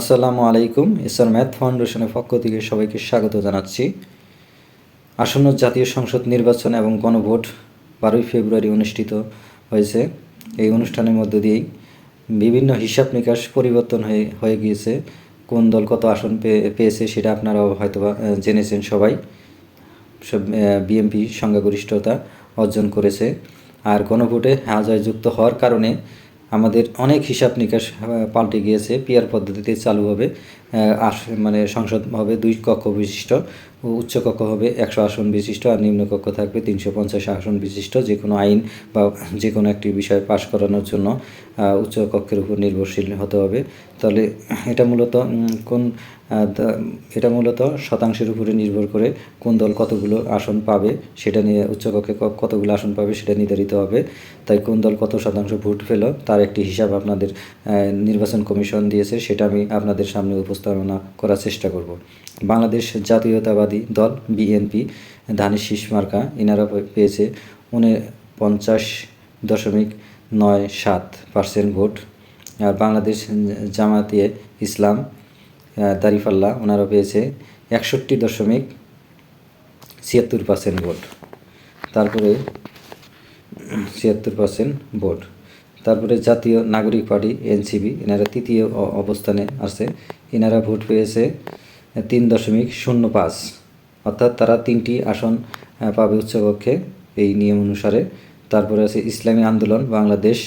আসসালামু আলাইকুম ইসলাম ম্যাথ ফাউন্ডেশনের পক্ষ থেকে সবাইকে স্বাগত জানাচ্ছি। আসন্ন জাতীয় সংসদ নির্বাচন এবং গণভোট বারোই ফেব্রুয়ারি অনুষ্ঠিত হয়েছে। এই অনুষ্ঠানের মধ্য দিয়েই বিভিন্ন হিসাব নিকাশ পরিবর্তন হয়ে হয়ে গিয়েছে। কোন দল কত আসন পেয়ে পেয়েছে সেটা আপনারাও হয়তো জেনেছেন সবাই। সব বিএমপি সংখ্যাগরিষ্ঠতা অর্জন করেছে। আর গণভোটে হাজার যুক্ত হওয়ার কারণে আমাদের অনেক হিসাব নিকাশ পাল্টে গিয়েছে পিয়ার পদ্ধতিতে চালু হবে। আস মানে সংসদ হবে দুই কক্ষ বিশিষ্ট। উচ্চ কক্ষ হবে একশো আসন বিশিষ্ট আর নিম্ন কক্ষ থাকবে তিনশো পঞ্চাশ আসন বিশিষ্ট। যে কোনো আইন বা যে কোনো একটি বিষয় পাশ করানোর জন্য উচ্চ কক্ষের উপর নির্ভরশীল হতে হবে। তাহলে এটা মূলত কোন এটা মূলত শতাংশের উপরে নির্ভর করে কোন দল কতগুলো আসন পাবে, সেটা নিয়ে উচ্চকক্ষে কতগুলো আসন পাবে সেটা নির্ধারিত হবে। তাই কোন দল কত শতাংশ ভোট পেল, তার একটি হিসাব আপনাদের নির্বাচন কমিশন দিয়েছে, সেটা আমি আপনাদের সামনে উপস্থাপনা করার চেষ্টা করব। বাংলাদেশ জাতীয়তাবাদী দল বিএনপি ধানের শীষ মার্কা ইনারা পে- পেয়েছে উনপঞ্চাশ দশমিক নয় সাত পার্সেন্ট ভোট। আর বাংলাদেশ জামাতিয়ে ইসলাম দাঁড়িপাল্লা ওনারা পেয়েছে একষট্টি দশমিক ছিয়াত্তর পার্সেন্ট ভোট। তারপরে ছিয়াত্তর পার্সেন্ট ভোট। তারপরে জাতীয় নাগরিক পার্টি এনসিবি এনারা তৃতীয় অবস্থানে আছে এনারা ভোট পেয়েছে তিন দশমিক শূন্য পাঁচ। অর্থাৎ তারা তিনটি আসন পাবে উচ্চকক্ষে এই নিয়ম অনুসারে। তারপরে আছে ইসলামী আন্দোলন, বাংলাদেশ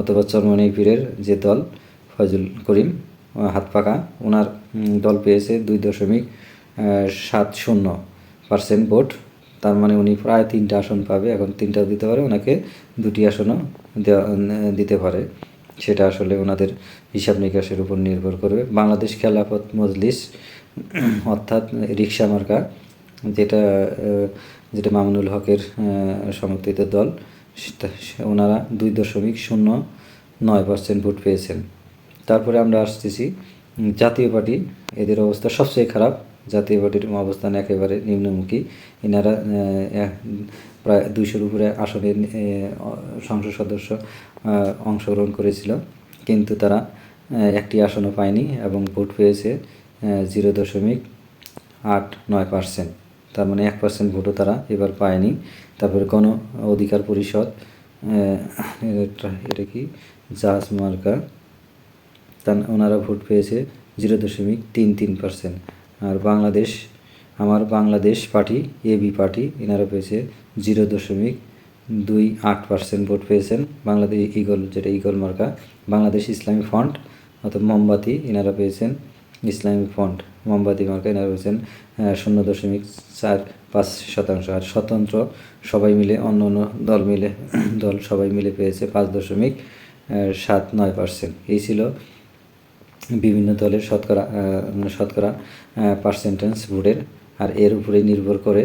অথবা চরমনাই পীরের যে দল, ফয়জুল করিম হাত পাকা। ওনার দল পেয়েছে দুই দশমিক সাত শূন্য পার্সেন্ট ভোট। তার মানে উনি প্রায় তিনটা আসন পাবে, এখন তিনটাও দিতে পারে, ওনাকে দুটি আসনও দিতে পারে। সেটা আসলে ওনাদের হিসাব নিকাশের উপর নির্ভর করবে। বাংলাদেশ খেলাফত মজলিস, অর্থাৎ রিক্সা মার্কা, যেটা যেটা মামুনুল হকের সমর্থিত দল ওনারা দুই দশমিক শূন্য নয় পার্সেন্ট ভোট পেয়েছেন। তারপরে আমরা আসতেছি, জাতীয় পার্টি, এদের অবস্থা সবচেয়ে খারাপ। জাতীয় পার্টির অবস্থান একেবারে নিম্নমুখী। এনারা প্রায় দুইশোর উপরে আসনে সংসদ সদস্য অংশগ্রহণ করেছিল। কিন্তু তারা একটি আসনও পায়নি এবং ভোট পেয়েছে জিরো দশমিক আট নয় পার্সেন্ট। তার মানে এক পার্সেন্ট ভোটও তারা এবার পায়নি। তারপরে গণ অধিকার পরিষদ এটা কি? জাহাজ মার্কা। তার ওনারা ভোট পেয়েছে জিরো দশমিক তিন তিন পার্সেন্ট। আর বাংলাদেশ, আমার বাংলাদেশ পার্টি এবি পার্টি, এনারা পেয়েছে জিরো দশমিক দুই আট পার্সেন্ট ভোট পেয়েছেন। বাংলাদেশ ইগল যেটা ইগল মার্কা, বাংলাদেশ ইসলামী ফ্রন্ট অর্থাৎ মোমবাতি, এনারা পেয়েছেন ইসলামী ফ্রন্ট মোমবাতি মার্কা এনারা পেয়েছেন শূন্য দশমিক চার পাঁচ শতাংশ। আর স্বতন্ত্র সবাই মিলে, অন্য অন্য দল মিলে, দল সবাই মিলে পেয়েছে পাঁচ দশমিক সাত নয় পার্সেন্ট এই ছিল বিভিন্ন দলের শতকরা মানে শতকরা পার্সেন্টেজ ভোটের। আর এর উপরেই নির্ভর করে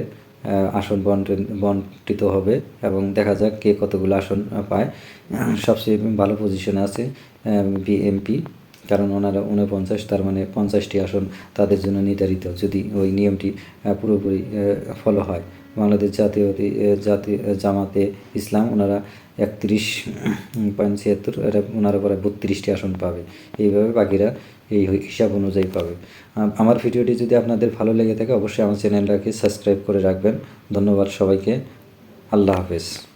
আসন বন্টন, বন্টিত হবে এবং দেখা যাক কে কতগুলো আসন পায়। সবচেয়ে ভালো পজিশনে আছে বিএমপি কারণ ওনারা উনপঞ্চাশ তার মানে পঞ্চাশটি আসন তাদের জন্য নির্ধারিত। যদি ওই নিয়মটি পুরোপুরি ফলো হয়। বাংলাদেশ জাতীয় জাতি জামাতে ইসলাম, ওনারা একত্রিশ পয়েন্ট ছিয়াত্তর, এটা ওনারা প্রায় বত্রিশটি আসন পাবে। এইভাবে বাকিরা এই হিসাব অনুযায়ী পাবে। আমার ভিডিওটি যদি আপনাদের ভালো লেগে থাকে, অবশ্যই আমার চ্যানেলটাকে সাবস্ক্রাইব করে রাখবেন। ধন্যবাদ সবাইকে। আল্লাহ হাফেজ।